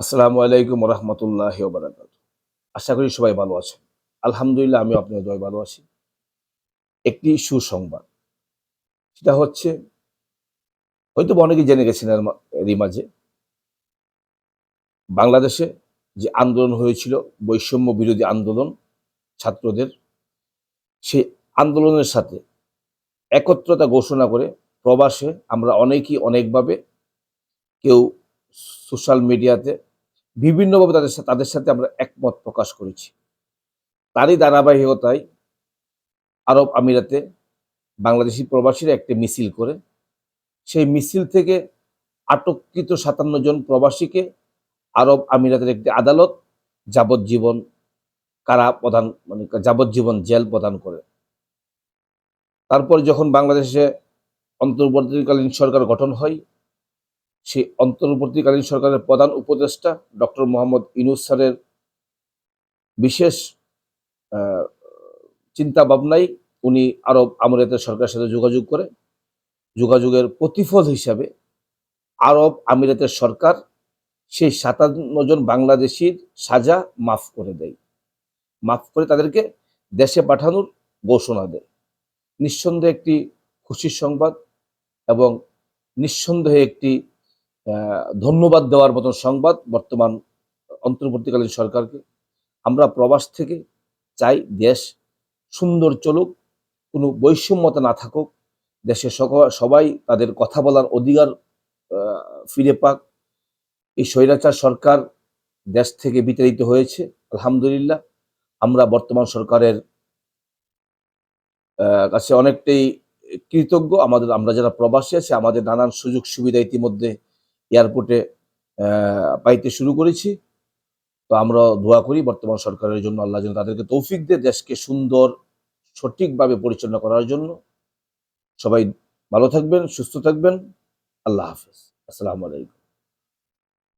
আসসালামু আলাইকুম রহমতুল্লাহ বারাকাত আশা করি সবাই ভালো আছেন। আলহামদুলিল্লাহ আমি আপনার দয় ভালো আছি। একটি সুসংবাদ। সেটা হচ্ছে, হয়তো বা অনেকেই জেনে গেছেন এরই মাঝে। বাংলাদেশে যে আন্দোলন হয়েছিল, বৈষম্য বিরোধী আন্দোলন ছাত্রদের সেই আন্দোলনের সাথে একত্রতা ঘোষণা করে প্রবাসে আমরা অনেকেই অনেকভাবে কেউ সোশ্যাল মিডিয়াতে বিভিন্নভাবে তাদের সাথে তাদের সাথে আমরা একমত প্রকাশ করেছি। তারই ধারাবাহিকতায় আরব আমিরাতে বাংলাদেশি প্রবাসীরা একটি মিছিল করে। সেই মিছিল থেকে আটককৃত সাতান্ন জন প্রবাসীকে আরব আমিরাতের একটি আদালত যাবজ্জীবন কারা প্রদান মানে যাবজ্জীবন জেল প্রদান করে। তারপর যখন বাংলাদেশে অন্তর্বর্তীকালীন সরকার গঠন হয় সেই অন্তর্বর্তীকালীন সরকারের প্রধান উপদেষ্টা ডক্টর মোহাম্মদ ইনুস স্যারের বিশেষ চিন্তা ভাবনাই উনি আরব আমিরাতের সরকারের সাথে যোগাযোগ করে, যোগাযোগের প্রতিফল হিসাবে আরব আমিরাতের সরকার সেই সাতান্ন জন বাংলাদেশির সাজা মাফ করে দেয়। মাফ করে তাদেরকে দেশে পাঠানোর ঘোষণা দেয়। নিঃসন্দেহে একটি খুশির সংবাদ এবং নিঃসন্দেহে একটি ধন্যবাদ দেওয়ার মতন সংবাদ বর্তমান অন্তর্বর্তীকালীন সরকারকে। আমরা প্রবাস থেকে চাই দেশ সুন্দর চলুক, কোনো বৈষম্যতা না থাকুক দেশে সবাই তাদের কথা বলার অধিকার ফিরে পাক। এই স্বৈরাচার সরকার দেশ থেকে বিতাড়িত হয়েছে, আলহামদুলিল্লাহ। আমরা বর্তমান সরকারের কাছে অনেকটাই কৃতজ্ঞ। আমাদের, আমরা যারা প্রবাসী আছি, আমাদের নানান সুযোগ সুবিধা ইতিমধ্যে এয়ারপোর্টে পাইতে শুরু করেছি। তো আমরা দোয়া করি বর্তমান সরকারের জন্য, আল্লাহ যেন তাদেরকে তৌফিক দিয়ে দেশকে সুন্দর, সঠিকভাবে পরিচালনা করার জন্য। সবাই ভালো থাকবেন, সুস্থ থাকবেন। আল্লাহ হাফেজ। আসসালামু আলাইকুম।